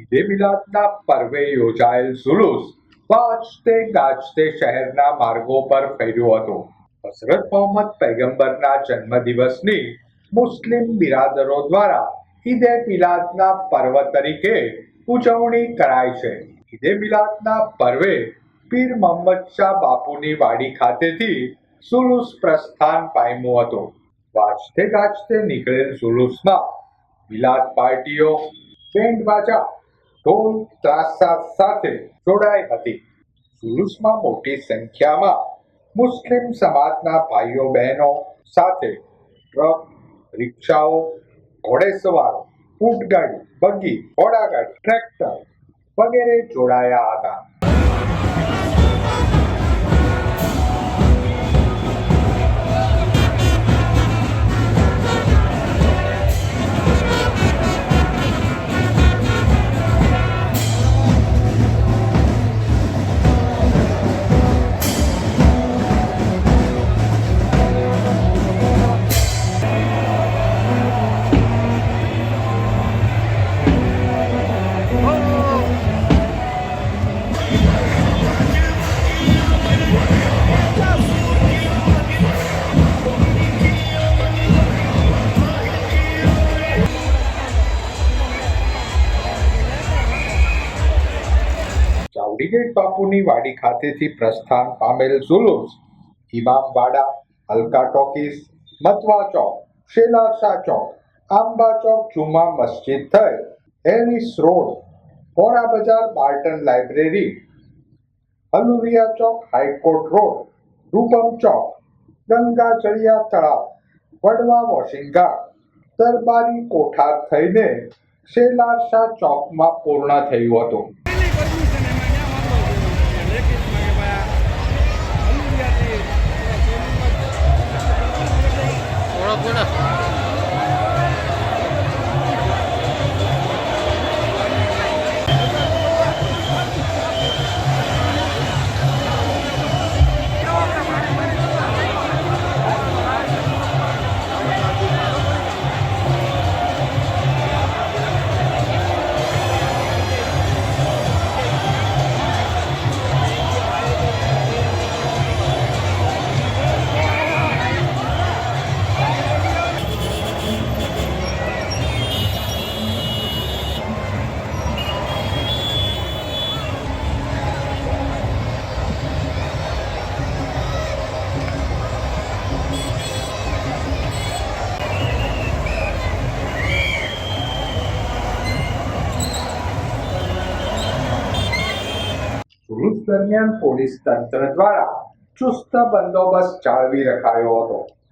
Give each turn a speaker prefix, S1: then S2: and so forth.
S1: ઈદે મિલાદના પર્વે યોજાયેલ જુલુસ વાજતે ગાજતે શહેરના માર્ગો પર ફેર્યો હતો. હઝરત મોહમ્મદ પૈગંબરના જન્મદિવસની મુસ્લિમ બિરાદરો દ્વારા ઈદે મિલાદના પર્વ તરીકે ઉજવણી કરાય છે. ઈદે મિલાદના પર્વે પીર મોહમ્મદ શાહ બાપુની વાડી ખાતેથી સુલુસ પ્રસ્થાન પામ્યું હતું. વાજતે ગાજતે નીકળેલ સુલુસમાં મિલાદ પાર્ટીઓ, બેન્ડ બાજા ઢોલ ત્રાસા સાથે જોડાઈ હતી. જુલુસમાં મોટી સંખ્યામાં મુસ્લિમ સમાજના ભાઈઓ બહેનો સાથે ટ્રક, રિક્ષાઓ, ઘોડેસવારો ઊંટગાડી બગી, ઘોડાગાડી, ટ્રેક્ટર વગેરે જોડાયા હતા. ચાવડીગેટ બાપુની વાડી ખાતેથી પ્રસ્થાન પામેલ ઝુલુસ ઇમામવાડા હલકા ટોકીસ, મતવા ચોક શેલાસા ચોક, આંબા ચોક, જુમા મસ્જિદ થઈ Ellis road Hora Bazaar Barton library, Haluria Chowk high court road, Rupam Chowk, Ganga ચડિયા તળાવ, વડવા વોશિંગ દરબારી કોઠાર થઈને શેલાસા ચોકમાં પૂર્ણ થયું હતું. no, દરમિયાન પોલીસ તંત્ર દ્વારા ચુસ્ત બંદોબસ્ત જાળવી રખાયો હતો.